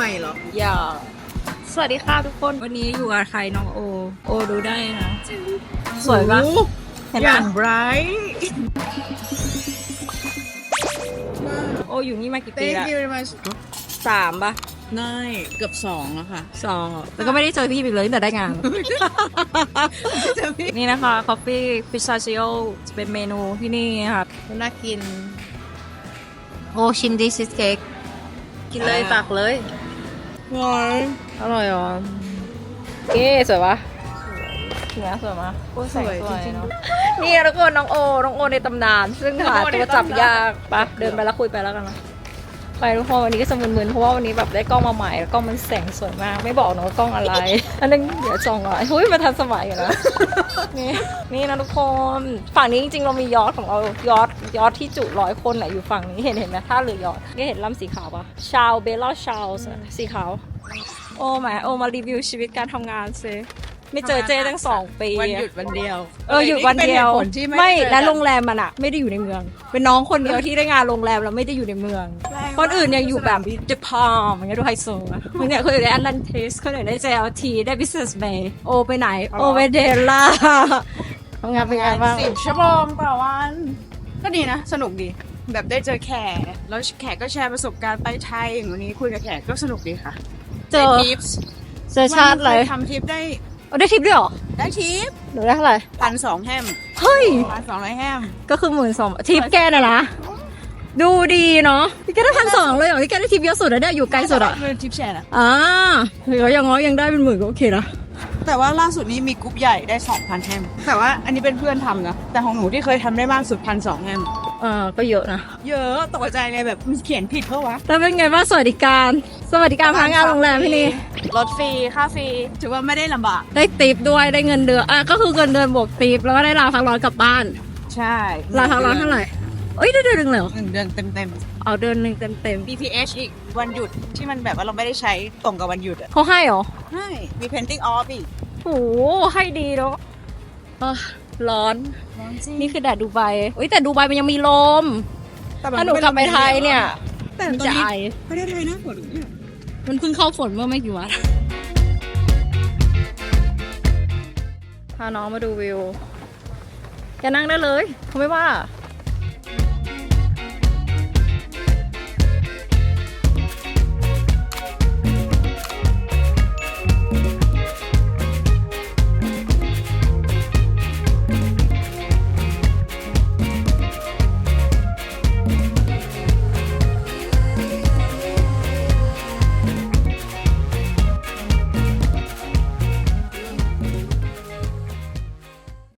ใหม่เหรอ อย่าสวัสดีค่ะทุกคน วันนี้อยู่กับใครน้องโอ โอดูได้นะ สวยปะโอ้เห็นอปะย่างไบรท์โออยู่นี่มากี่ปี Thank ละ you very much สามปะได้เกือบสองแล้วค่ะ สองเหรอแล้วก็ไม่ได้เจอพี่อีกเลยตั้งแต่ได้งานเจอพี่นี่นะคะ Coffee Pistachio จะเป็นเมนูที่นี่ค่ะน่ากิน โอชิมดิชิสเค้กกินเลยอ่าตักเลย หวานอร่อยอะเก้สวยปะสวยสวยมากโอ้ยแสงสวยเนาะนี่ทุกคนน้องโอ น้องโอในตำนาน ซึ่งหาตัวจับยากปะเดินไปแล้วคุยไปแล้วกันนะ ไปทุกคนวันนี้ก็จะมึนๆเพราะว่าวันนี้แบบได้กล้องมาใหม่แล้วกล้องมันแสงสวยมาก ไม่บอกนะว่ากล้องอะไร อันนึงเดี๋ยวจองอะเฮ้ยมาทันสมัยอยู่นะนี่นี่นะทุกคนฝั่งนี้จริงๆเรามียอทของเรายอทยอทที่จุร้อยคนแหละอยู่ฝั่งนี้เห็นเห็นไหมถ้าเรือยอทก็เห็นลำสีขาวปะชาวเบลล่าชาวสีขาวโอ้แหมโอมารีวิวชีวิตการทำงานเซ ไม่เจอเจตั้งสองปีวันหอะยุดวันเดียว เออหยุดวันเดียวป็นหตุผลที่ไม่ไม่เจอกันและโรงแรมมันอะไม่ได้อยู่ในเมือง เป็นน้องคนเดียวที่ได้งานโรงแรมแล้วไม่ได้อยู่ในเมือง คนอื่นยังอยู่แบบเดพาร์มอย่างเงี้ยดูไฮโซอะคนเนี่ยคนอื่นได้อันลันเทสคนอื่นได้ JLT ได้ Business Bay โอไปไหน โอไปเดล่าทำงานเป็นไงบ้างสิบชั่วโมงต่อวัน ก็ดีนะ สนุกดีแบบได้เจอแขกแล้วแขกก็แชร์ประสบการณ์ไปไทยอย่างวันนี้คุยกับแขกก็สนุกดีค่ะ เจอได้ทิปส์เจอชาติเลยทำทิปได้ เอาได้ทิปด้วยเหรอ ได้ทิปหนูได้เท่าไหร่พันสองแฮมเฮ้ยพันสองร้อยแฮมก็คือหมื่นสองทิปแกน่ะนะดูดีเนาะพี่แกได้พันสองเลยเหรอพี่แกได้ทิปเยอะสุดอะเนี่ยอยู่ไกลสุดอะเป็นทิปแชร์นะอ่าเดี๋ยวอย่างน้อยยังได้เป็นหมื่นก็โอเคนะแต่ว่าล่าสุดนี้มีกรุ๊ปใหญ่ได้ 2,000แฮมแต่ว่าอันนี้เป็นเพื่อนทำนะ แต่ของหนูที่เคยทำได้มากสุดพันสองแฮม เออก็เยอะนะ เยอะตกใจเลยแบบมันเขียนผิดเพราะวะ แล้วเป็นไงบ้างสวัสดิการ สวัสดิการพนักงานโรงแรมพี่นี่รถฟรีค่าฟรีถือว่าไม่ได้ลำบาก ได้ติปด้วยได้เงินเดือนอะก็คือเงินเดือนบวกติปแล้วก็ได้ลาพักร้อนกลับบ้านใช่ลาพักร้อนเท่าไหร่เอ้ยได้เดือนหนึ่งเลยเหรอหนึ่งเดือนเต็มเต็มเอาเดือนหนึ่งเต็มเต็มๆ BPH อีกวันหยุดที่มันแบบว่าเราไม่ได้ใช้ตรงกับวันหยุดอะๆเขาให้เหรอใช่มี painting off อีกโหให้ดีเนาะ เอ้อร้อนนี่คือแดดดูไบเอ้ยแต่ดูไบมันยังมีลม ถ้าหนูกลับไปไทยเนี่ยแต่มันตอนจะนี้ไอ ประเทศไทยหน้าฝนเนี่ยมันเพิ่งเข้าฝนเมื่อไม่กี่วัน พาน้องมาดูวิว แกนั่งได้เลย เขาไม่ว่า